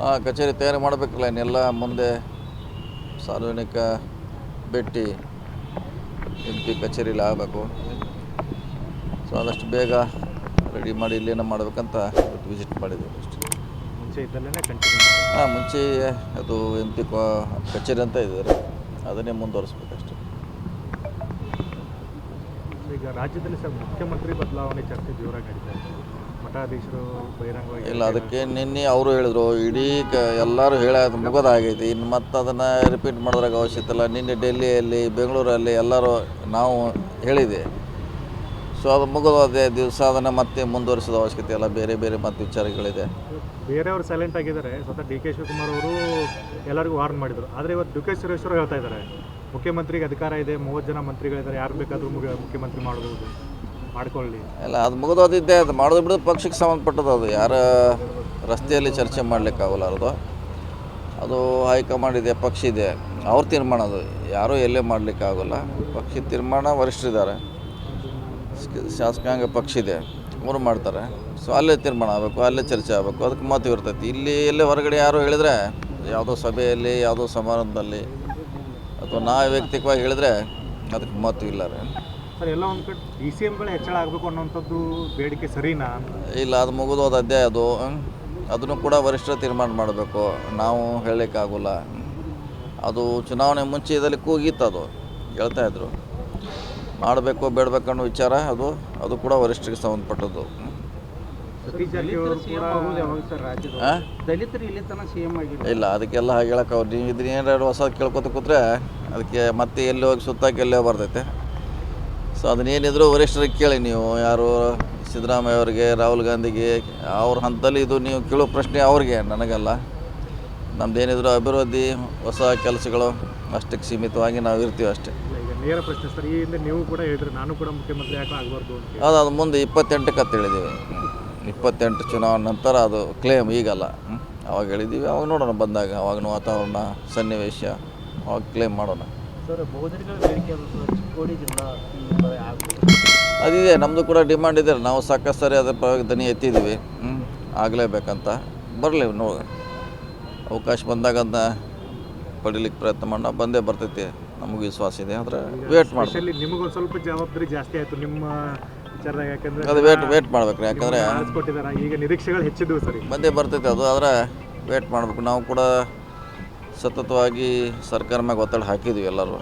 ಹಾಂ ಕಚೇರಿ ತಯಾರಿ ಮಾಡಬೇಕಲ್ಲ ಇನ್ನೆಲ್ಲ ಮುಂದೆ ಸಾರ್ವಜನಿಕ ಭೇಟಿ ಎಂ ಪಿ ಕಚೇರಿಲಿ ಆಗಬೇಕು. ಸೊ ಆದಷ್ಟು ಬೇಗ ರೆಡಿ ಮಾಡಿ ಇಲ್ಲೇನೋ ಮಾಡಬೇಕಂತ ಇವತ್ತು ವಿಸಿಟ್ ಮಾಡಿದ್ದೀವಿ ಅಷ್ಟೇ. ಮುಂಚೆ ಇದ್ದಲ್ಲೇ ಕಂಟಿನ್ಯೂ ಹಾಂ ಮುಂಚೆ ಅದು ಎಂ ಪಿ ಕಚೇರಿ ಅಂತ ಇದ್ದಾರೆ. ಅದನ್ನೇ ಮುಂದುವರಿಸ್ಬೇಕಷ್ಟೆ. ಈಗ ರಾಜ್ಯದಲ್ಲಿ ಸರ್ ಮುಖ್ಯಮಂತ್ರಿ ಬದಲಾವಣೆ ಚರ್ಚೆ ಜೋರಾಗಿ ನಡೀತಾ ಇದೆ. ಮಠಾಧೀಶರು ಬಹಿರಂಗವಾಗಿ ಇಲ್ಲ ಅದಕ್ಕೆ ನಿನ್ನೆ ಅವರು ಹೇಳಿದ್ರು ಇಡೀ ಕ ಎಲ್ಲರೂ ಹೇಳ ಮುಗೋದಾಗೈತಿ ಇನ್ನು ಮತ್ತೆ ಅದನ್ನು ರಿಪೀಟ್ ಮಾಡೋದ್ರಾಗ ಅವಶ್ಯಕತೆ ಇಲ್ಲ. ನಿನ್ನೆ ಡೆಲ್ಲಿಯಲ್ಲಿ ಬೆಂಗಳೂರಲ್ಲಿ ಎಲ್ಲರೂ ನಾವು ಹೇಳಿದೆ ಸೊ ಅದು ಮುಗಿದೋದೆ ದಿವಸ ಅದನ್ನು ಮತ್ತೆ ಮುಂದುವರಿಸೋದು ಅವಶ್ಯಕತೆ ಇಲ್ಲ. ಬೇರೆ ಬೇರೆ ಮತ್ತೆ ವಿಚಾರಗಳಿದೆ. ಬೇರೆಯವರು ಸೈಲೆಂಟ್ ಆಗಿದ್ದಾರೆ. ಸ್ವತಃ ಡಿ ಕೆ ಶಿವಕುಮಾರ್ ಅವರು ಎಲ್ಲರಿಗೂ ವಾರ್ನ್ ಮಾಡಿದರು. ಆದರೆ ಇವತ್ತು ಡಿ ಕೆ ಸುರೇಶ್ವರು ಹೇಳ್ತಾ ಇದ್ದಾರೆ. ಮುಖ್ಯಮಂತ್ರಿಗೆ ಅಧಿಕಾರ ಇದೆ ಮೂವತ್ತು ಜನ ಮಂತ್ರಿಗಳಿದ್ದಾರೆ. ಯಾರು ಬೇಕಾದರೂ ಮುಖ್ಯ ಮುಖ್ಯಮಂತ್ರಿ ಮಾಡ್ಬೋದು ಮಾಡ್ಕೊಳ್ಳಿ. ಎಲ್ಲ ಅದು ಮುಗಿದೋದಿದ್ದೆ ಅದು ಮಾಡೋದು ಬಿಡೋದು ಪಕ್ಷಕ್ಕೆ ಸಂಬಂಧಪಟ್ಟದ್ದು ಅದು. ಯಾರ ರಸ್ತೆಯಲ್ಲಿ ಚರ್ಚೆ ಮಾಡಲಿಕ್ಕಾಗಲ್ಲ ಅದು ಅದು ಹೈಕಮಾಂಡ್ ಇದೆ, ಪಕ್ಷ ಇದೆ. ಅವ್ರ ತೀರ್ಮಾನ ಅದು. ಯಾರೂ ಎಲ್ಲೇ ಮಾಡಲಿಕ್ಕಾಗಲ್ಲ ಪಕ್ಷ ತೀರ್ಮಾನ ವರಿಷ್ಠರಿದ್ದಾರೆ. ಶಾಸಕಾಂಗ ಪಕ್ಷ ಇದೆ. ಅವರು ಮಾಡ್ತಾರೆ. ಸೊ, ಅಲ್ಲೇ ತೀರ್ಮಾನ ಆಗಬೇಕು, ಅಲ್ಲೇ ಚರ್ಚೆ ಆಗಬೇಕು. ಅದಕ್ಕೆ ಮಹತ್ವ ಇರ್ತೈತಿ. ಇಲ್ಲಿ ಎಲ್ಲೇ ಹೊರಗಡೆ ಯಾರು ಹೇಳಿದರೆ, ಯಾವುದೋ ಸಭೆಯಲ್ಲಿ, ಯಾವುದೋ ಸಮಾರಂಭದಲ್ಲಿ ಅಥವಾ ನಾ ವೈಯಕ್ತಿಕವಾಗಿ ಹೇಳಿದ್ರೆ, ಅದಕ್ಕೆ ಮಹತ್ವ ಇಲ್ಲ ರೀ. ಸರ್ ಎಲ್ಲ ಒಂದು ಕಡೆ ಡಿ ಸಿ ಹೆಚ್ಚಳ ಆಗಬೇಕು ಅನ್ನೋಂಥದ್ದು ಬೇಡಿಕೆ ಸರಿನಾ ಇಲ್ಲ ಅದು ಮುಗಿದೋದ ಅಧ್ಯಾಯ ಅದು. ಹ್ಮ್. ಅದನ್ನು ಕೂಡ ವರಿಷ್ಠ ತೀರ್ಮಾನ ಮಾಡಬೇಕು. ನಾವು ಹೇಳಲಿಕ್ಕಾಗಲ್ಲ. ಅದು ಚುನಾವಣೆ ಮುಂಚೆದಲ್ಲಿ ಕೂಗಿತ್ತು ಅದು. ಹೇಳ್ತಾ ಇದ್ರು. ಮಾಡಬೇಕು ಬೇಡಬೇಕು ಅನ್ನೋ ವಿಚಾರ ಅದು. ಅದು ಕೂಡ ವರಿಷ್ಠರಿಗೆ ಸಂಬಂಧಪಟ್ಟದ್ದು. ಇಲ್ಲಿ ಅದಕ್ಕೆಲ್ಲ ಹಾಗೆ ಹೇಳಕ್ಕೆ ಅವ್ರು. ನೀವು ಇದನ್ನ ಏನಾರು ಹೊಸ ಕೇಳ್ಕೊತ ಕೂತ್ರೆ ಅದಕ್ಕೆ ಮತ್ತೆ ಎಲ್ಲಿ ಹೋಗಿ ಸುತ್ತಾಕಿ ಎಲ್ಲೇ ಬರ್ತೈತೆ? ಸೊ ಅದನ್ನೇನಿದ್ರು ವರಿಷ್ಠರಿಗೆ ಕೇಳಿ ನೀವು ಯಾರು ಸಿದ್ದರಾಮಯ್ಯ ಅವರಿಗೆ ರಾಹುಲ್ ಗಾಂಧಿಗೆ ಅವ್ರ ಹಂತದಲ್ಲಿ ಇದು ನೀವು ಕೇಳೋ ಪ್ರಶ್ನೆ ಅವ್ರಿಗೆ ನನಗಲ್ಲ ನಮ್ಮದೇನಿದ್ರು ಅಭಿವೃದ್ಧಿ ಹೊಸ ಕೆಲಸಗಳು ಅಷ್ಟಕ್ಕೆ ಸೀಮಿತವಾಗಿ ನಾವು ಇರ್ತೀವಿ ಅಷ್ಟೇ ನೇರ ಪ್ರಶ್ನೆ ಸರ್ ಈ ಹಿಂದೆ ನೀವು ಕೂಡ ಹೇಳಿದ್ರಿ ನಾನು ಕೂಡ ಮುಖ್ಯಮಂತ್ರಿ ಯಾಕೆ ಆಗಬಾರ್ದು ಅಂತ. ಅದು ಅದು ಮುಂದೆ ಇಪ್ಪತ್ತೆಂಟಕ್ಕೆ ಅಂತ ಹೇಳಿದ್ದೀವಿ ಇಪ್ಪತ್ತೆಂಟು ಚುನಾವಣೆ ನಂತರ ಅದು ಕ್ಲೇಮ್ ಈಗಲ್ಲ. ಅವಾಗ ಹೇಳಿದ್ದೀವಿ ಅವಾಗ ನೋಡೋಣ ಬಂದಾಗ ಅವಾಗಿನ ವಾತಾವರಣ ಸನ್ನಿವೇಶ ಅವಾಗ ಕ್ಲೇಮ್ ಮಾಡೋಣ ಸರ್. ಬೇಡಿಕೆ ಚಿಕ್ಕೋಡಿ ಜಿಲ್ಲಾ ಅದಿದೆ ನಮ್ಮದು ಕೂಡ ಡಿಮಾಂಡ್ ಇದೆ. ನಾವು ಸಾಕಷ್ಟು ಸರಿ ಅದ್ರ ಪರವಾಗಿ ದನಿ ಎತ್ತಿದ್ದೀವಿ. ಹ್ಞೂ ಆಗಲೇಬೇಕಂತ. ಬರಲಿ ನೋ ಅವಕಾಶ ಬಂದಾಗ ಅದನ್ನ ಪಡಿಲಿಕ್ಕೆ ಪ್ರಯತ್ನ ಮಾಡೋಣ ಬಂದೇ ಬರ್ತೈತಿ. ನಮಗೆ ವಿಶ್ವಾಸ ಇದೆ ಆದರೆ ವೇಟ್ ಮಾಡಿ ಸ್ಪೆಷಲಿ ನಿಮಗೊಂದು ಸ್ವಲ್ಪ ಜವಾಬ್ದಾರಿ ಜಾಸ್ತಿ ಆಯಿತು ನಿಮ್ಮ ವಿಚಾರದಾಗ ಯಾಕಂದ್ರೆ ಅದು ವೇಟ್ ವೇಟ್ ಮಾಡ್ಬೇಕು ರೀ. ಯಾಕಂದರೆ ಕೊಟ್ಟಿದ್ದಾರೆ ಈಗ ನಿರೀಕ್ಷೆಗಳು ಹೆಚ್ಚಿದ್ವು ಸರಿ ಬಂದೇ ಬರ್ತೈತಿ ಅದು ಆದರೆ ವೇಟ್ ಮಾಡಬೇಕು. ನಾವು ಕೂಡ ಸತತವಾಗಿ ಸರ್ಕಾರ ಮ್ಯಾಗ ಒತ್ತಡ ಹಾಕಿದ್ವಿ ಎಲ್ಲರೂ.